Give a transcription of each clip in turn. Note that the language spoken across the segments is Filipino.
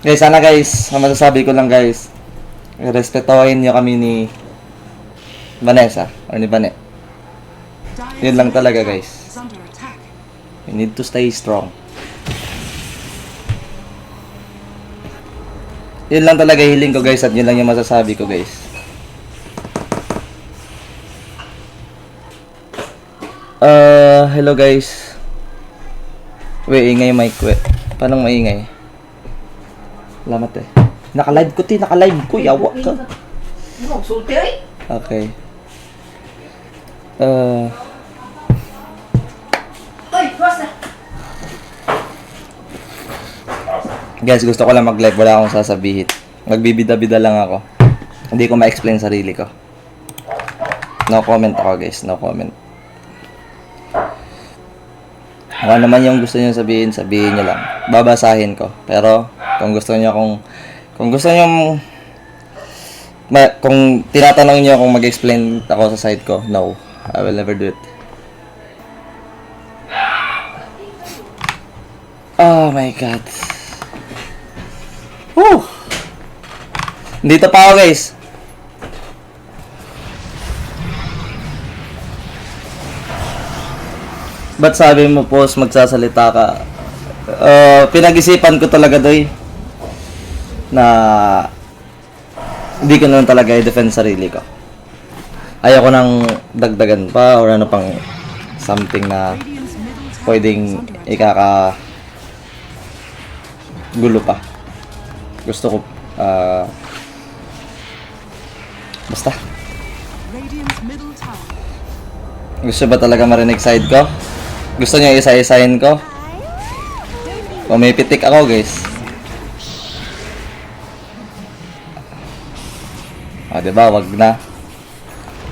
Guys, sana guys, ang masasabi ko lang guys, respetuhin nyo kami ni Vanessa, or ni Vanet. Yun lang talaga guys. You need to stay strong. Yun lang talaga hiling ko guys at yun lang yung masasabi ko guys. Uh, hello guys. Wait, ingay mic, wait. Paano maingay? Salamat eh. Naka-live ko, ti. Naka-live ko. Yawa ka. Sulti ay? Okay. Uh, guys, gusto ko lang mag-live. Wala akong sasabihin. Magbibida-bida lang ako. Hindi ko ma-explain sarili ko. No comment ako, guys. No comment. Ano naman yung gusto niyo sabihin, sabihin niyo lang. Babasahin ko. Pero, kung gusto niyo kung kung gusto niyo ma, kung tinatanong niyo kung mag-explain ako sa side ko, no. I will never do it. Oh my god. Whew. Dito pa ako guys. Ba't sabi mo post magsasalita ka? Uh, pinag-isipan ko talaga doy na hindi ko naman talaga i-defend sarili ko. Ayoko nang dagdagan pa or ano pang something na pwedeng ikaka gulo pa. Gusto ko ah basta gusto ba talaga marinig side ko? Gusto niyo isa-isahin ko? Pumipitik ako, guys. Ah, 'di ba? Wag na.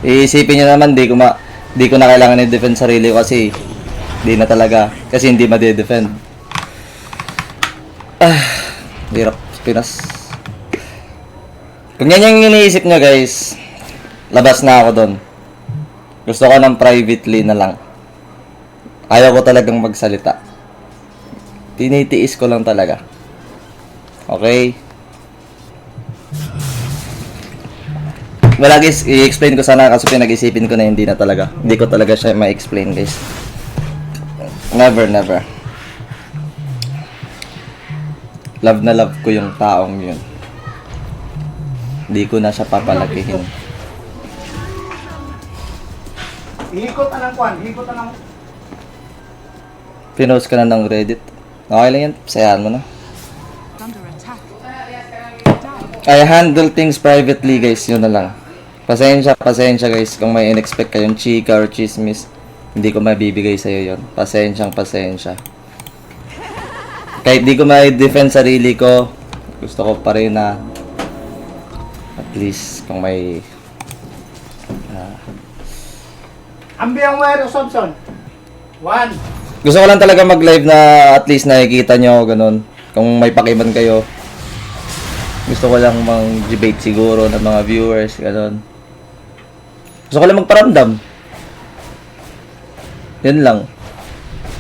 Iisipin niyo naman di ko ma di ko na kailangan i-defend sarili kasi di na talaga kasi hindi ma-defend. Ah, hirap Pinas. Kung yan yung iniisip nyo guys, labas na ako doon. Gusto ko ng privately na lang. Ayaw ko talagang magsalita. Tinitiis ko lang talaga. Okay? Wala guys, i-explain ko sana kasi pinag-isipin ko na hindi na talaga. Hindi ko talaga siya ma-explain guys. Never, never. Love na love ko yung taong yun. Hindi ko na siya papalakihin. Ikot na ng kwan, ikot na ng... Pinost ka na ng Reddit. Okay lang yan. Sayahan mo na. I handle things privately, guys. Yun na lang. Pasensya, pasensya, guys. Kung may in-expect kayong chika or chismis, hindi ko mabibigay sa'yo yon. Pasensyang pasensya. Kahit di ko may defend sarili ko, gusto ko pa rin na at least kung may Ambi ang wire o Samson. One. Gusto ko lang talaga mag-live na at least nakikita nyo, ganun. Kung may pakiman kayo. Gusto ko lang mang-debate siguro ng mga viewers, ganun. Gusto ko lang magparamdam. Yun lang.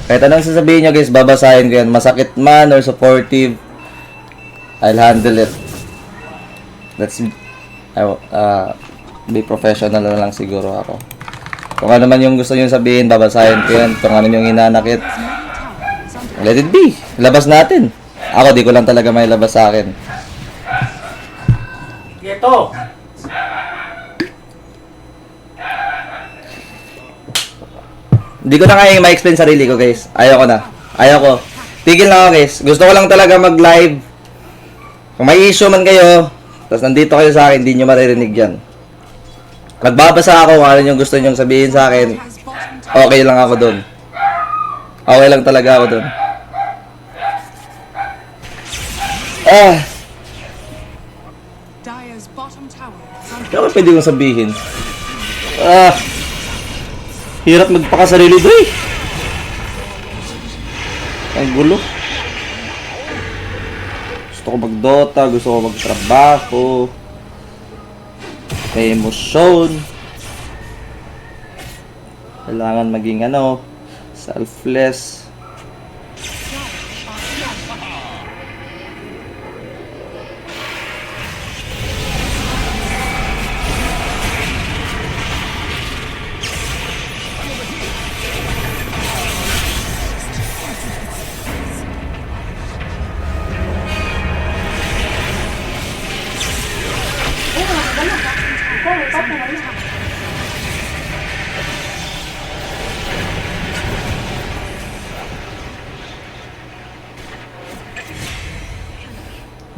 Kahit anong sasabihin nyo guys, babasahin ko yan. Masakit man or supportive, I'll handle it. Let's uh, be professional na lang siguro ako. Kung ano man yung gusto nyo sabihin, babasahin ko yan. Kung ano yung hinanakit, let it be. Labas natin. Ako, di ko lang talaga may labas sa akin. Ito. Hindi ko na kaya ma-explain sarili ko, guys. Ayoko na. Ayoko. Tigil na ako, guys. Gusto ko lang talaga mag-live. Kung may issue man kayo, tapos nandito kayo sa akin, hindi nyo maririnig yan. Magbabasa ako kung ano yung gusto nyo sabihin sa akin. Okay lang ako dun. Okay lang talaga ako dun. Ah, under ano pwede kong sabihin? Ah, hirap magpakasarili doy. Ang gulo. Gusto ko magdota, gusto ko magtrabaho. May emosyon. Kailangan maging ano, selfless.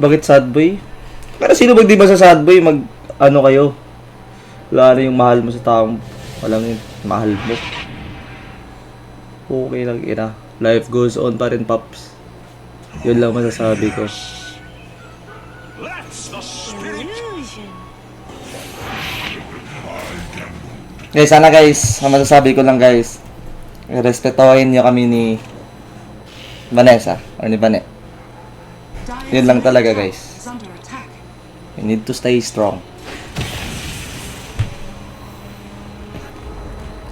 Bakit sad boy? Pero sino ba di ba sa sad boy mag ano kayo? Wala yung mahal mo sa taong walang yung mahal mo. Okay lang ina. Life goes on pa rin, Paps. Yun lang masasabi ko. Guys, sana guys, ang masasabi ko lang guys, respetuhin niyo kami ni Vanessa or ni Vanet. Yun lang talaga, guys. You need to stay strong.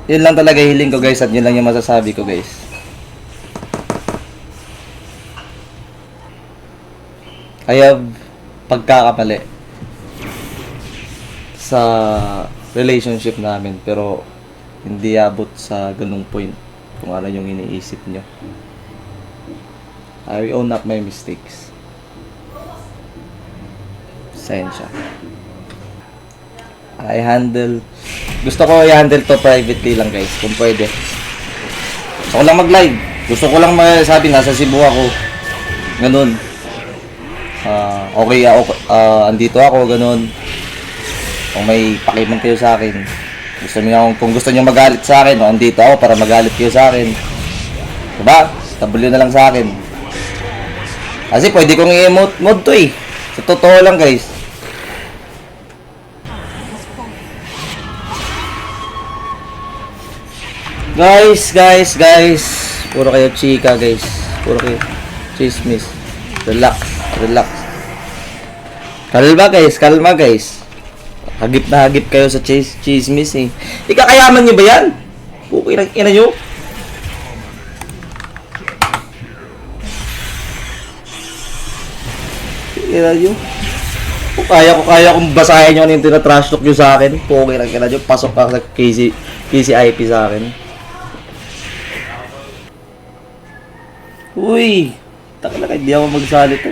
Yun lang talaga hiling ko guys at yun lang yung masasabi ko guys. I have pagkakamali sa relationship namin pero hindi abot sa ganung point kung ano yung iniisip nyo. I own up my mistakes. Sensya. I handle gusto ko i-handle to privately lang guys kung pwede. Gusto ko lang mag-live. Gusto ko lang masabi nasa Cebu ako. Ganun. Ah, okay ako, ah, andito ako, ganun. Kung may pakiman kayo sa akin. Gusto niyo kung gusto niyo magalit sa akin, o andito ako para magalit kayo sa akin. Diba? Tabulyo na lang sa akin. Kasi pwede kong i-emote mode to eh. Sa totoo lang guys. Guys, guys, guys. Puro kayo chika, guys. Puro kayo chismis. Relax, relax. Kalma, guys. Kalma, guys. Hagip na hagip kayo sa chis chismis, eh. Ikakayaman nyo ba yan? Okay lang, ina nyo. Ina. Kung kaya ko, kaya kong basahin nyo ano yung tinatrash talk nyo sa akin. Okay lang, ina nyo. Pasok ka sa KC, KCIP sa akin. Uy! Taka na hindi ako magsalita.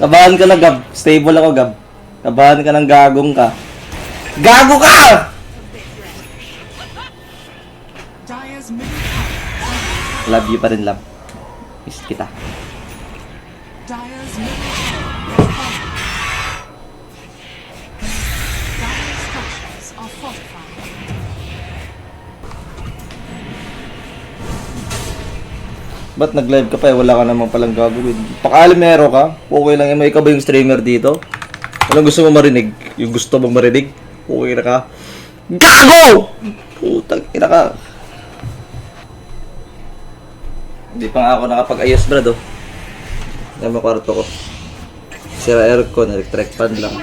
Kabahan ka na, Gab. Stable ako, Gab. Kabahan ka ng gagong ka. Gago ka! Love you pa rin, love. Miss kita. Ba't nag-live ka pa eh? Wala ka naman palang gagawin. Pakalimero ka? Okay lang yan. May ikaw ba yung streamer dito? Anong gusto mo marinig? Yung gusto mong marinig? Okay na ka? GAGO! Putang ina ka. Hindi pa nga ako nakapag-ayos, brad, oh. Mo kwarto ko. Sira aircon, electric fan lang.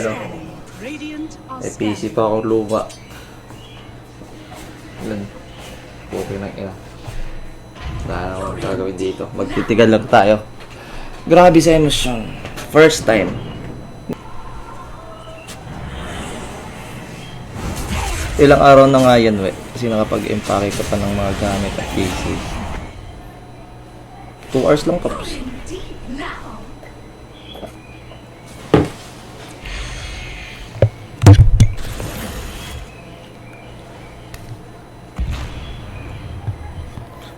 Ano? May PC pa akong luma. Ilan? Okay lang ina. Wala na akong gagawin dito. Magtitigan lang tayo. Grabe sa emosyon. First time. Ilang araw na nga yan, we. Kasi nakapag-empake ka pa ng mga gamit at cases. 2 hours lang, Pops.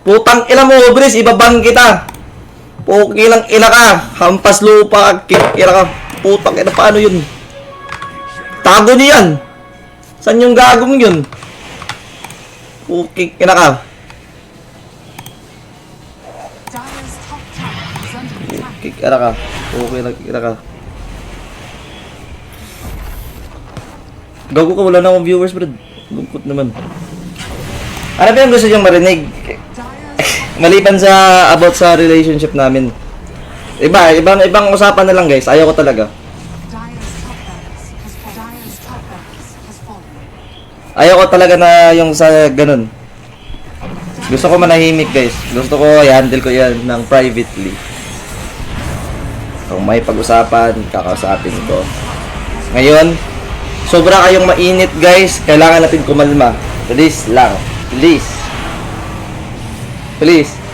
Putang ina mo, Obris, ibabang kita. Puki lang ina ka. Hampas lupa, kikira ka. Putang ina, paano yun? Tago niyo yan. Saan yung gagong yun? Puki ina ka. Dire's top tower is under attack. Puki ina ka. Puki lang ina ka. Gago ka, wala na akong viewers, bro. Lungkot naman. Ano ba yung gusto niyong marinig? Maliban sa about sa relationship namin. Iba, ibang ibang usapan na lang guys. Ayaw ko talaga. Fallen. Ayaw ko talaga na yung sa ganun. Gusto ko manahimik guys. Gusto ko i-handle ko yan ng privately. Kung may pag-usapan, kakausapin ko. Ngayon, sobra kayong mainit guys. Kailangan natin kumalma. Please lang. Please. Please.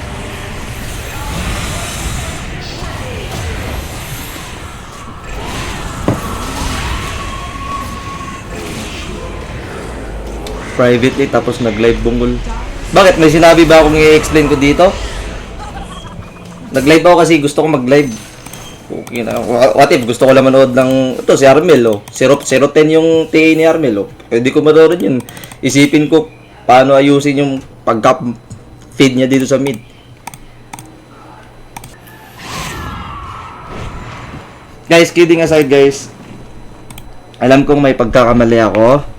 Privately tapos nag-live bungol. Bakit? May sinabi ba akong i-explain ko dito? Nag-live ako kasi gusto ko mag-live. Okay na. What if gusto ko lang manood ng ito si Armel oh. 0 010 yung TA ni Armel oh. Pwede ko manood yun. Isipin ko paano ayusin yung pagka feed niya dito sa mid. Guys, kidding aside guys. Alam kong may pagkakamali ako.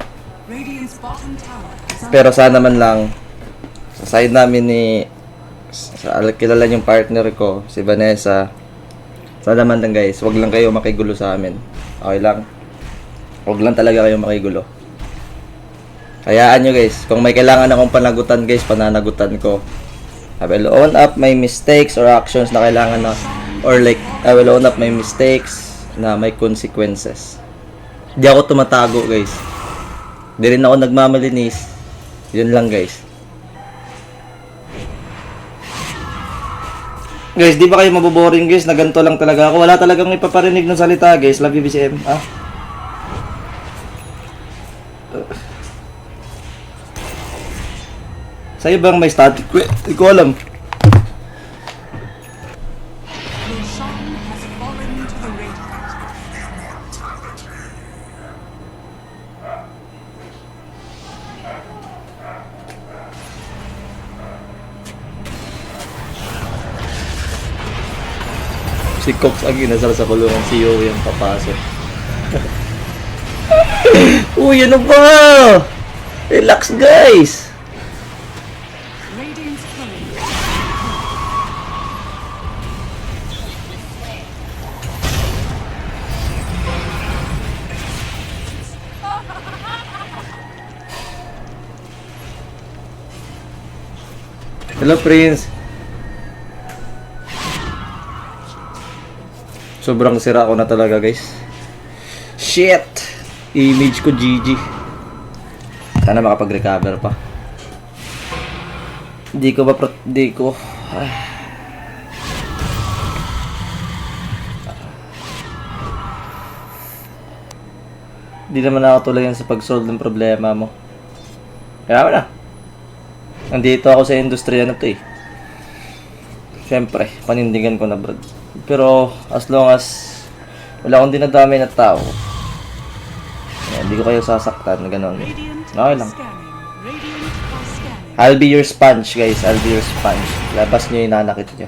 Pero sana man lang sa side namin ni sa kilala yung partner ko, si Vanessa. Sana man lang guys, wag lang kayo makigulo sa amin. Okay lang. Wag lang talaga kayo makigulo. Hayaan nyo guys, kung may kailangan akong panagutan guys, pananagutan ko. I will own up my mistakes or actions na kailangan na or like I will own up my mistakes na may consequences. Hindi ako tumatago guys. Hindi rin ako nagmamalinis. Yun lang guys. Guys, di ba kayo maboboring guys na ganito lang talaga ako? Wala talagang ipaparinig ng salita guys. Love you BCM. Ah? Sa'yo bang may static? Hindi ko alam. Cox ang inasal sa kulungan. Si Yowie ang papasok. Uy, ano ba? Relax guys. Hello, Prince. Sobrang sira ko na talaga, guys. Shit! Image ko GG. Sana makapag-recover pa. Hindi ko ba Hindi ko... Ay. Hindi naman nakatulong sa pag-solve ng problema mo. Kaya wala. Nandito ako sa industriya na to eh. Siyempre, panindigan ko na bro. Pero as long as wala akong dinadamay na tao, eh, hindi ko kayo sasaktan. Radiant Okay lang. I'll be your sponge guys, I'll be your sponge. Labas nyo yung nanakit nyo.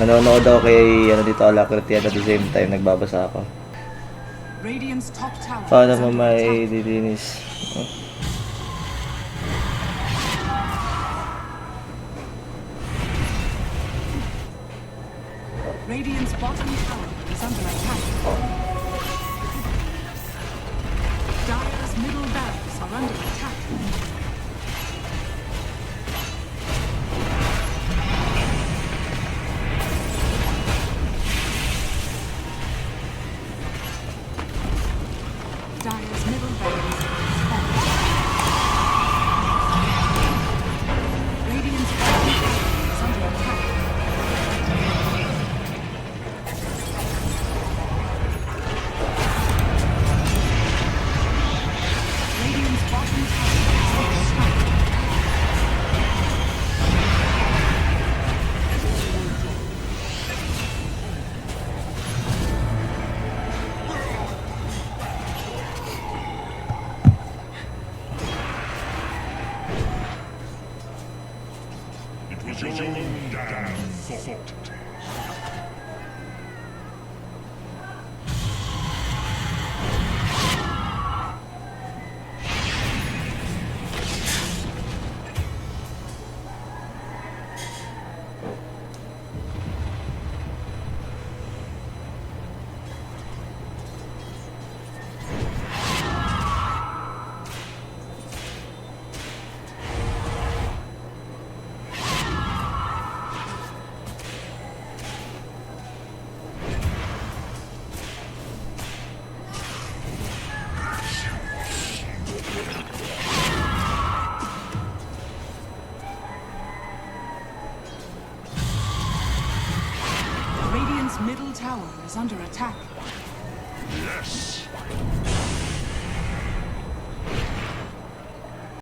Nanonood ako kay ano dito Alacrity at the same time nagbabasa ako. Paano mo under may Radiant's bottom tower is under attack. Dire's middle barracks are under attack. It was your own damn